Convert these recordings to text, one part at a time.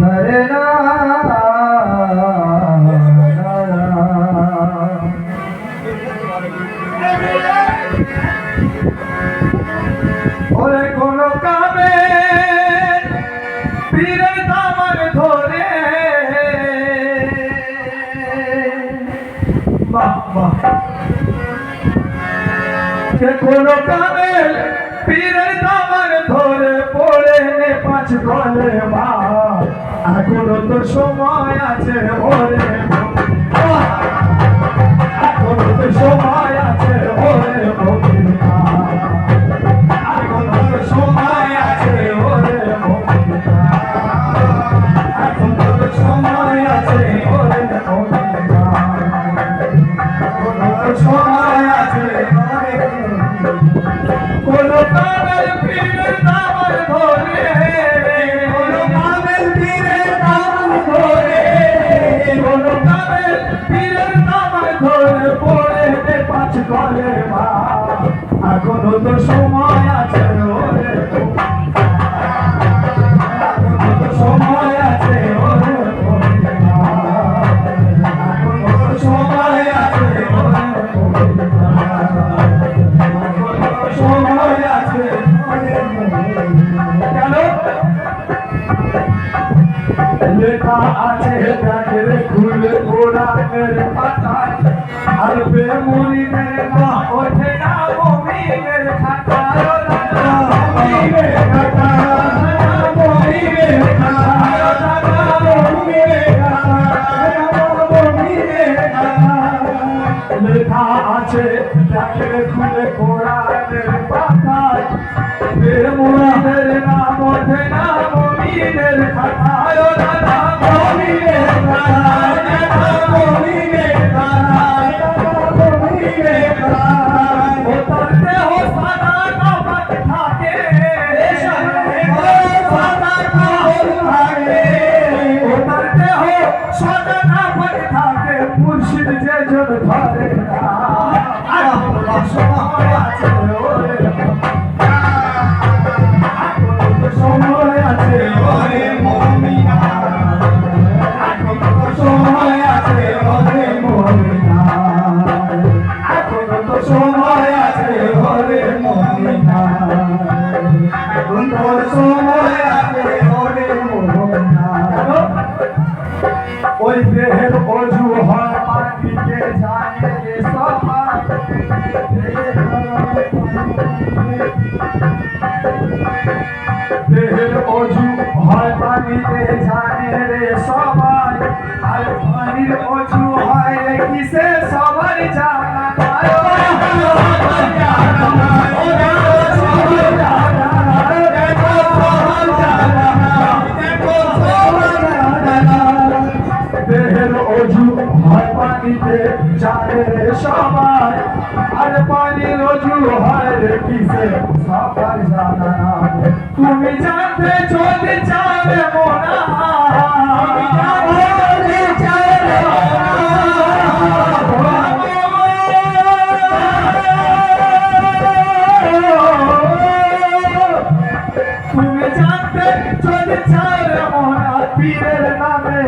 না ওরে কোন কামে পীরের দামান ধরে। বাহ বাহ। যে কোন কামে পীরের দামান ধরে পড়ে পাঁচ গলে এখনও তো সময় আছে ওরে খুলে কোরআনের পাতায় আর বেমুরিদের মা ওঠে না ও দাদা, খাতায়, লেখা আছে ব্যাগের খুলে কোরআনের পাতায় বেমুরিদের নাম ওঠে না মমিনের খাতায় ও দাদা ওই দেহের অজু হয় পাখিকে জানে রে আর পানির অজু হয় রে কিসে সবার জানা। তুমি জানতে চলতে চাবে মোনা। তুমি জানতে চলতে চাবে মোনা। পীরের নামে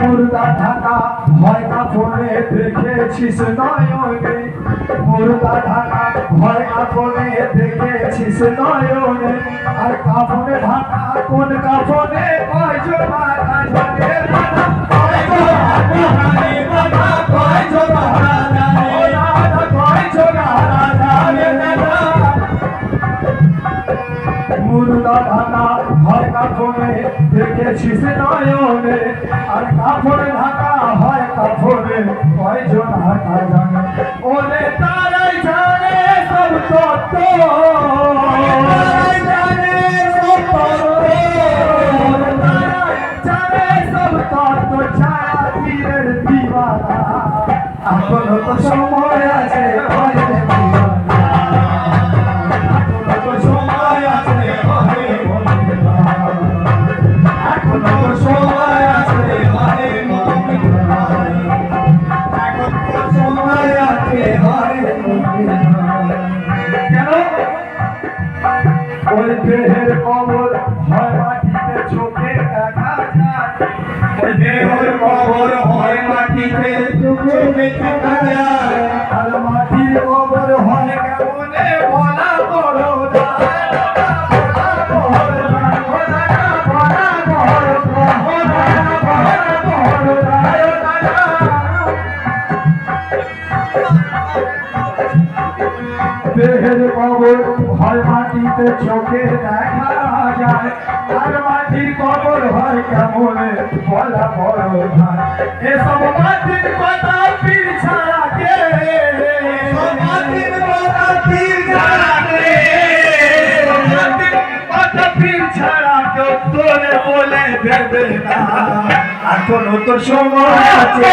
মুর্দা ঢাকা হয় কাপড়ে দেখেছিস নয়নে মুর্দা ঢাকা হয় কাপড়ে দেখেছিস নয়নে আর কাপড়ে ঢাকা কোন কাপড়ে কয়জন মাথা জানে মাথা কয়জন মাথা জানে মাথা কয়জন মাথা জানে দাদা কয়জন মাথা জানে মুর্দা ঢাকা হয় কাপড়ে দেখেছিস নয়নে। আর কাপড় ঢাকা হয় জানে ওরে তারাই জানে সব তত্ত্ব। আছে ঘরে মদিনা কেন ওই দেহের কবর হয় মাটিতে চোখে দেখা যায়। ওই দেহের কবর মাটিতে চোখে দেখা যায় কেমনে বলা বড় ভাই এসব মাটির কথা পীর ছাড়া কে? মাটির কথা পীর ছাড়া কে? মাটির কথা পীর ছাড়া কেউ তোরে বলে দেবে না। এখনও তো সময় আছে।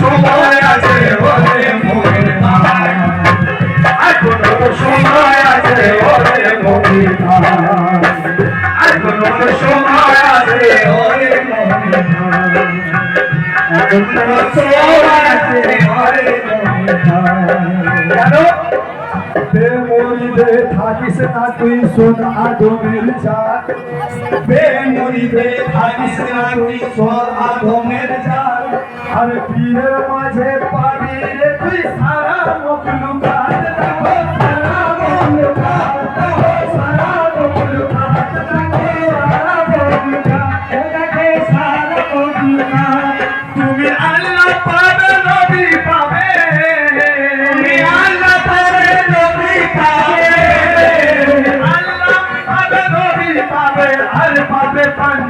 সময় আছে ওরে মোরে ভাই এখনও তো সময় আছে মোরে ভাই এখনও তো সময় আছে ওরে মোরে ভাই এখনও তো সময় আছে ওরে মোরে ভাই জানো বেমরিদে থাকিস না তুই শোন আদমের জাত বেমরিদে থাকিস না তুই শোন আদমের জাত আর, পীরের মাঝে পাবি রে তুই সারা মখলুকাত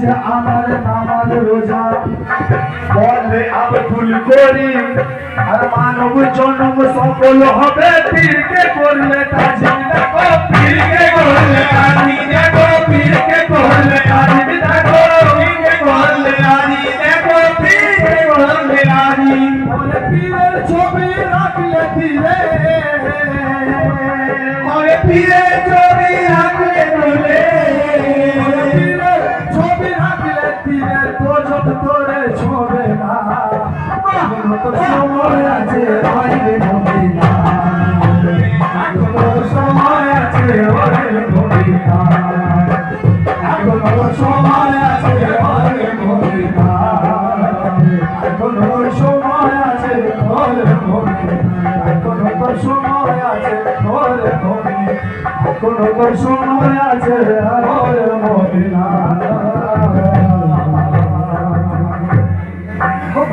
যে আমার নামাজ রোজা। বলে ভুল করি আর মানব জন্ম সফল হবে, পীরকে করলে তাজিম দেখো পীরকে করলে আজি দেখো পীরকে করলে তা দেখো তোরে ছোবে না সময় আছে মদিনা এখনও তো সময় আছে মদিনা এখনও তো সময় আছে ওরে মদিনা এখনও সময় আছে ওরে মদিনা এখনও সময় আছে মদিনা